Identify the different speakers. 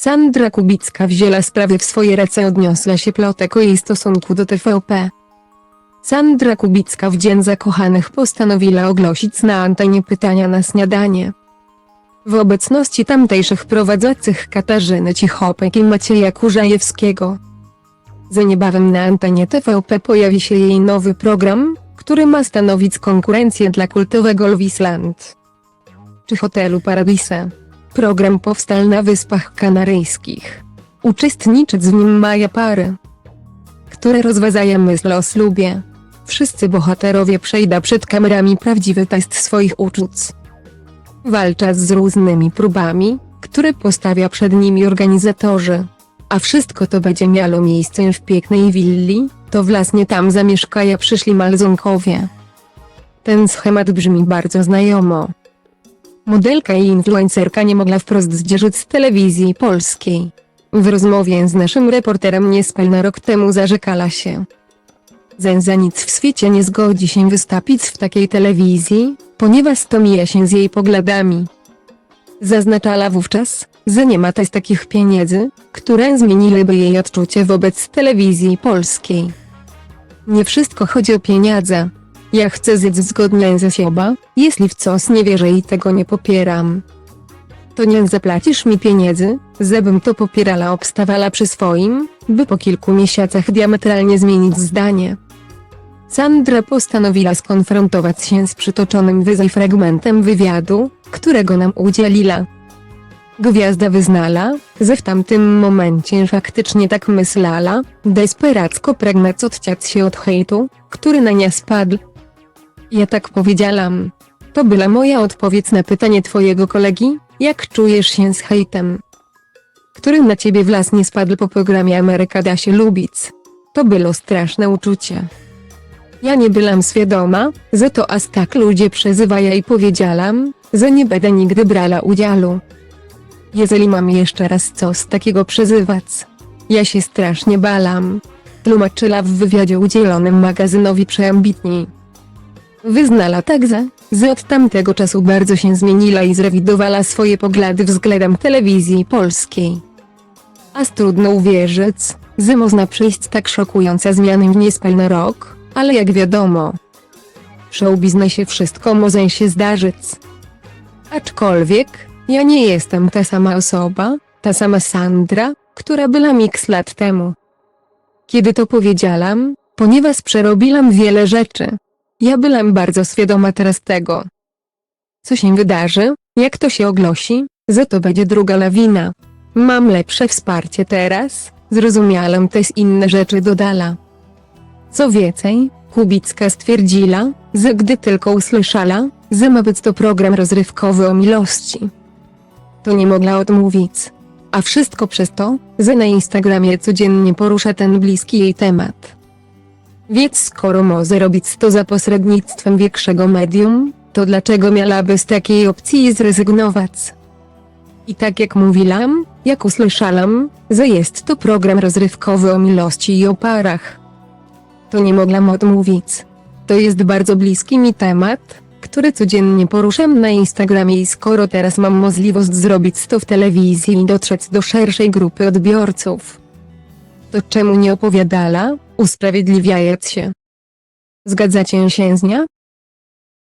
Speaker 1: Sandra Kubicka wzięła sprawę w swoje ręce odniosła się plotek o jej stosunku do TVP. Sandra Kubicka w Dzień Zakochanych postanowiła ogłosić na antenie pytania na śniadanie. W obecności tamtejszych prowadzących Katarzyny Cichopek i Macieja Kurzajewskiego. Za niebawem na antenie TVP pojawi się jej nowy program, który ma stanowić konkurencję dla kultowego Lwisland. Czy hotelu Paradise. Program powstał na Wyspach Kanaryjskich. Uczestniczyć w nim maja pary, które rozważają myśl o ślubie. Wszyscy bohaterowie przejdą przed kamerami prawdziwy test swoich uczuć. Walcza z różnymi próbami, które postawia przed nimi organizatorzy. A wszystko to będzie miało miejsce w pięknej willi, to właśnie tam zamieszkają przyszli Malzonkowie. Ten schemat brzmi bardzo znajomo. Modelka i influencerka nie mogła wprost zdzierzyć z telewizji polskiej. W rozmowie z naszym reporterem niespełna rok temu zarzekała się. Zen za nic w świecie nie zgodzi się wystąpić w takiej telewizji, ponieważ to mija się z jej poglądami. Zaznaczała wówczas, że nie ma też takich pieniędzy, które zmieniłyby jej odczucie wobec telewizji polskiej. Nie wszystko chodzi o pieniądze. Ja chcę żyć zgodnie ze sobą, jeśli w coś nie wierzę i tego nie popieram. To nie zapłacisz mi pieniędzy, żebym to popierala obstawala przy swoim, by po kilku miesiącach diametralnie zmienić zdanie. Sandra postanowiła skonfrontować się z przytoczonym wyżej fragmentem wywiadu, którego nam udzieliła. Gwiazda wyznala, że w tamtym momencie faktycznie tak myślała, desperacko pragnąc odciąć się od hejtu, który na nią spadł. Ja tak powiedziałam. To była moja odpowiedź na pytanie twojego kolegi, jak czujesz się z hejtem, który na ciebie własnie spadł po programie Ameryka da się lubić. To było straszne uczucie. Ja nie byłam świadoma, że to aż tak ludzie przezywają i powiedziałam, że nie będę nigdy brała udziału. Jeżeli mam jeszcze raz coś takiego przezywać, ja się strasznie balam. Tłumaczyła w wywiadzie udzielonym magazynowi Przeambitni. Wyznala także, że od tamtego czasu bardzo się zmieniła i zrewidowała swoje poglądy względem telewizji polskiej. Aż trudno uwierzyć, że można przyjść tak szokująca zmiany w niespełna rok, ale jak wiadomo, w showbiznesie wszystko może się zdarzyć. Aczkolwiek, ja nie jestem ta sama osoba, ta sama Sandra, która była mix lat temu. Kiedy to powiedziałam, ponieważ przerobiłam wiele rzeczy. Ja byłam bardzo świadoma teraz tego. Co się wydarzy, jak to się ogłosi, że to będzie druga lawina. Mam lepsze wsparcie teraz, zrozumiałam też inne rzeczy dodala. Co więcej, Kubicka stwierdziła, że gdy tylko usłyszała, że ma być to program rozrywkowy o miłości, to nie mogła odmówić. A wszystko przez to, że na Instagramie codziennie porusza ten bliski jej temat. Więc skoro może robić to za pośrednictwem większego medium, to dlaczego miałaby z takiej opcji zrezygnować? I tak jak mówiłam, jak usłyszałam, że jest to program rozrywkowy o miłości i o parach, to nie mogłam odmówić. To jest bardzo bliski mi temat, który codziennie poruszam na Instagramie i skoro teraz mam możliwość zrobić to w telewizji i dotrzeć do szerszej grupy odbiorców, to czemu nie opowiadala, usprawiedliwiając się? Zgadzacie się z nią?